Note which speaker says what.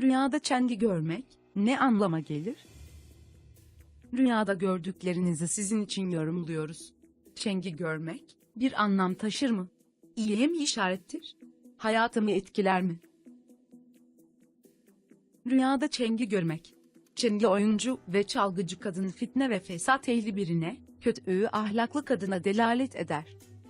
Speaker 1: Rüyada çengi görmek ne anlama gelir? Rüyada gördüklerinizi sizin için yorumluyoruz. Çengi görmek bir anlam taşır mı? İyiye mi işarettir? Hayatımı etkiler mi? Rüyada çengi görmek. Çengi oyuncu ve çalgıcı kadın fitne ve fesat ehli birine, kötü ahlaklı kadına delalet eder.